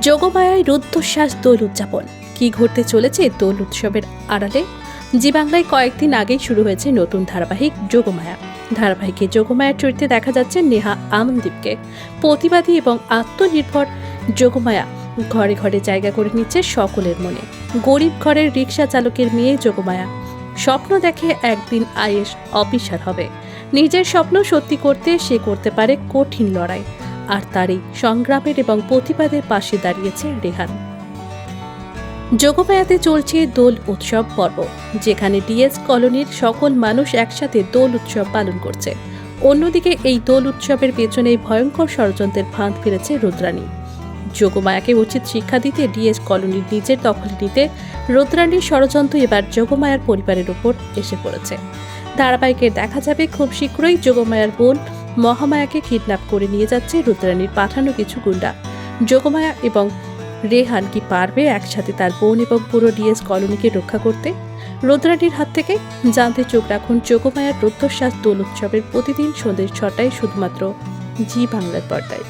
যোগমায়ায় রুদ্ধশ্বাস দোল উদযাপন। কি ঘটতে চলেছে দোল উৎসবের আড়ালে? জি বাংলায় কয়েকদিন আগেই শুরু হয়েছে নতুন ধারাবাহিক যোগমায়া। ধারাবাহিকে যোগমায়ার চরিত্রে দেখা যাচ্ছে নেহা আমনদীপকে। প্রতিবাদী এবং আত্মনির্ভর যোগমায়া ঘরে ঘরে জায়গা করে নিচ্ছে সকলের মনে। গরিব ঘরের রিক্সা চালকের মেয়ে যোগমায়া। স্বপ্ন দেখে একদিন আয়েস অফিসার হবে। নিজের স্বপ্ন সত্যি করতে সে করতে পারে কঠিন লড়াই। আর তারই সংগ্রামের এবং প্রতিবাদের পাশে দাঁড়িয়েছে রেহান। যোগমায়াতে চলছে দোল উৎসব পর্ব, যেখানে ডিএস কলোনির সকল মানুষ একসাথে দোল উৎসব পালন করছে। অন্যদিকে এই দোল উৎসবের পেছনে ভয়ঙ্কর ষড়যন্ত্রের ফাঁদ ফেলেছে রুদ্রাণী। যোগমায়াকে উচিত শিক্ষা দিতে ডিএস কলোনির নিজের দখলে নিতে রুদ্রাণীর ষড়যন্ত্র এবার যোগমায়ার পরিবারের উপর এসে পড়েছে। ধারাবাহিকে দেখা যাবে খুব শীঘ্রই যোগমায়ার বোন মহামায়াকে কিডন্যাপ করে নিয়ে যাচ্ছে রুদ্রানীর পাঠানো কিছু গুন্ডা। যোগমায়া এবং রেহান কি পারবে একসাথে তার বোন এবং পুরো ডিএস কলোনিকে রক্ষা করতে? রুদ্রানীর হাত থেকে জানতে চোখ রাখুন যোগমায়ার প্রত্যশ্বাস দোল উৎসবের প্রতিদিন সন্ধ্যে ছটায় শুধুমাত্র জি বাংলার পর্দায়।